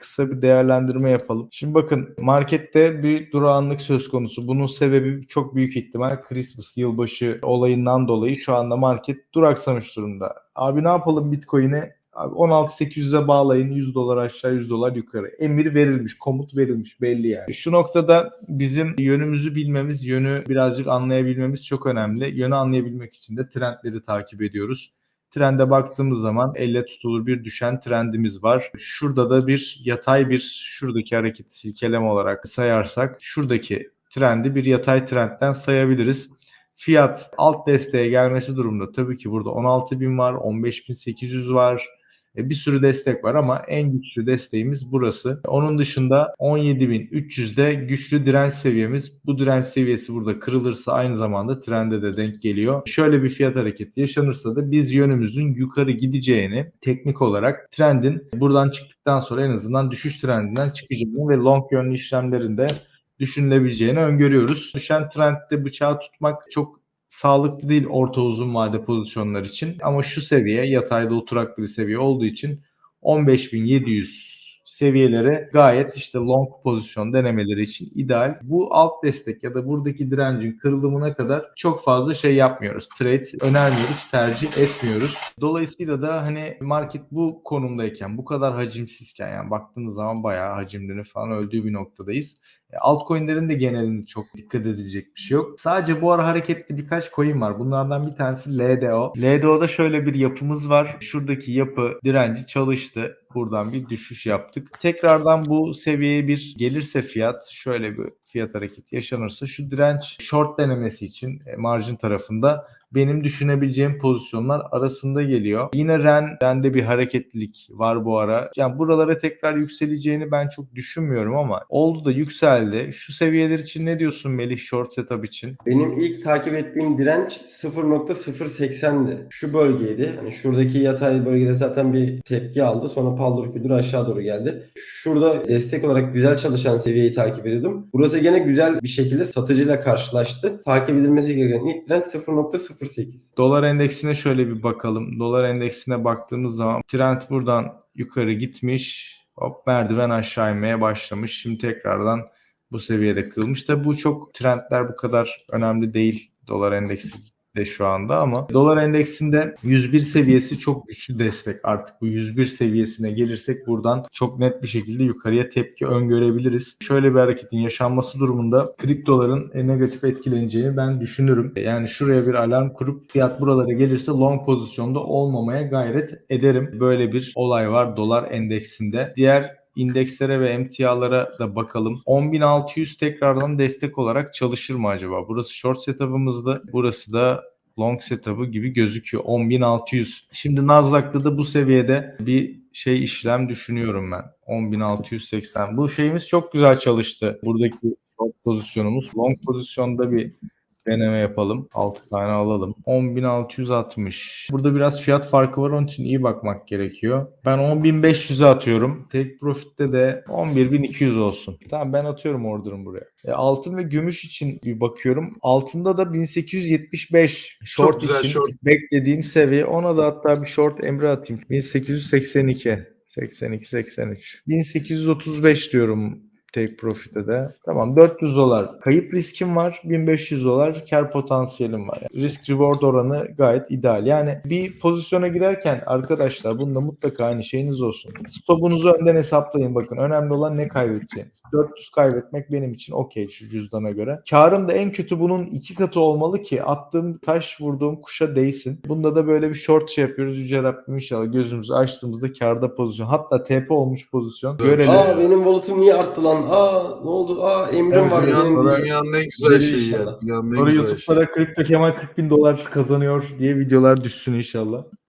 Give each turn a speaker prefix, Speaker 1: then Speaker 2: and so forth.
Speaker 1: kısa bir değerlendirme yapalım. Şimdi bakın markette bir durağanlık söz konusu. Bunun sebebi çok büyük ihtimal Christmas yılbaşı olayından dolayı şu anda market duraksamış durumda. Abi ne yapalım Bitcoin'e? Abi 16.800'e bağlayın 100 dolar aşağı 100 dolar yukarı. Emir verilmiş, komut verilmiş belli yani. Şu noktada bizim yönümüzü bilmemiz, yönü birazcık anlayabilmemiz çok önemli. Yönü anlayabilmek için de trendleri takip ediyoruz. Trende baktığımız zaman elle tutulur bir düşen trendimiz var. Şurada da bir yatay bir şuradaki hareketi silkeleme olarak sayarsak şuradaki trendi bir yatay trendten sayabiliriz. Fiyat alt desteğe gelmesi durumunda tabii ki burada 16.000 var, 15.800 var. E, Bir sürü destek var ama en güçlü desteğimiz burası. Onun dışında 17.300'de güçlü direnç seviyemiz. Bu direnç seviyesi burada kırılırsa aynı zamanda trende de denk geliyor. Şöyle bir fiyat hareketi yaşanırsa da biz yönümüzün yukarı gideceğini teknik olarak trendin buradan çıktıktan sonra en azından düşüş trendinden çıkacağını ve long yönlü işlemlerinde düşünülebileceğini öngörüyoruz. Düşen trendde bıçağı tutmak çok sağlıklı değil orta uzun vade pozisyonlar için. Ama şu seviye yatayda oturaklı bir seviye olduğu için 15.700 seviyelere gayet işte long pozisyon denemeleri için ideal. Bu alt destek ya da buradaki direncin kırılımına kadar çok fazla şey yapmıyoruz. Trade önermiyoruz, tercih etmiyoruz. Dolayısıyla da hani market bu konumdayken, bu kadar hacimsizken yani baktığınız zaman bayağı hacimlerin falan öldüğü bir noktadayız. E, Altcoin'lerin de genelinde çok dikkat edilecek bir şey yok. Sadece bu ara hareketli birkaç coin var. Bunlardan bir tanesi LDO. LDO'da şöyle bir yapımız var. Şuradaki yapı direnci çalıştı. Buradan bir düşüş yaptık. Tekrardan bu seviyeye bir gelirse fiyat şöyle bir fiyat hareketi yaşanırsa şu direnç short denemesi için e, margin tarafında benim düşünebileceğim pozisyonlar arasında geliyor. Yine REN, REN'de bir hareketlilik var bu ara. Yani buralara tekrar yükseleceğini ben çok düşünmüyorum ama oldu da yükseldi. Şu seviyeler için ne diyorsun Melih short setup için?
Speaker 2: Benim ilk takip ettiğim direnç 0.080'di. Şu bölgeydi. Hani şuradaki yatay bölgede zaten bir tepki aldı. Sonra paldır küldür aşağı doğru geldi. Şurada destek olarak güzel çalışan seviyeyi takip ediyordum. Burası gene güzel bir şekilde satıcıyla karşılaştı. Takip edilmesi gereken ilk direnç 0.08.
Speaker 1: Dolar endeksine şöyle bir bakalım. Dolar endeksine baktığımız zaman trend buradan yukarı gitmiş. Hop merdiven aşağı inmeye başlamış. Şimdi tekrardan bu seviyede kırılmış. Tabi bu çok trendler bu kadar önemli değil dolar endeksi de şu anda ama dolar endeksinde 101 seviyesi çok güçlü destek. Artık bu 101 seviyesine gelirsek buradan çok net bir şekilde yukarıya tepki öngörebiliriz. Şöyle bir hareketin yaşanması durumunda kriptoların e, negatif etkileneceğini ben düşünürüm. Yani şuraya bir alarm kurup fiyat buralara gelirse long pozisyonda olmamaya gayret ederim. Böyle bir olay var dolar endeksinde. Diğer indekslere ve emtialara da bakalım. 10.600 tekrardan destek olarak çalışır mı acaba? Burası short setup'ımızdı. Burası da long setup'ı gibi gözüküyor. 10.600. Şimdi Nasdaq'ta da bu seviyede bir şey işlem düşünüyorum ben. 10.680. Bu şeyimiz çok güzel çalıştı. Buradaki short pozisyonumuz. Long pozisyonda bir deneme yapalım. 6 tane alalım. 10.660. Burada biraz fiyat farkı var onun için iyi bakmak gerekiyor. Ben 10.500'e atıyorum. Take profit'te de 11.200 olsun. Tamam ben atıyorum order'ımı buraya. E, altın ve gümüş için bir bakıyorum. Altında da 1875 short
Speaker 3: güzel
Speaker 1: için
Speaker 3: short.
Speaker 1: beklediğim seviye. Ona da hatta bir short emri atayım. 1882. 82 83. 1835 diyorum take profit'e de. Tamam 400 dolar kayıp riskim var. 1500 dolar kar potansiyelim var. Yani risk reward oranı gayet ideal. Yani bir pozisyona girerken arkadaşlar bunda mutlaka aynı şeyiniz olsun. Stopunuzu önden hesaplayın bakın. Önemli olan ne kaybedeceğiniz. 400 kaybetmek benim için okey şu cüzdana göre. Karım da en kötü bunun iki katı olmalı ki attığım taş vurduğum kuşa değsin. Bunda da böyle bir short şey yapıyoruz. Yüce Rabbim inşallah gözümüzü açtığımızda karda pozisyon. Hatta TP olmuş pozisyon. Görelim.
Speaker 2: Aa benim wallet'ım niye arttı lan? Aa ne oldu? Aa emrim
Speaker 1: Evet,
Speaker 2: var benim
Speaker 3: Dünyanın,
Speaker 2: diye.
Speaker 3: dünyanın en güzel şeyi ya. Dünyanın en
Speaker 1: Sonra
Speaker 3: güzel şeyi.
Speaker 1: YouTube'lara Kripto Kemal 40 bin dolar kazanıyor diye videolar düşsün inşallah.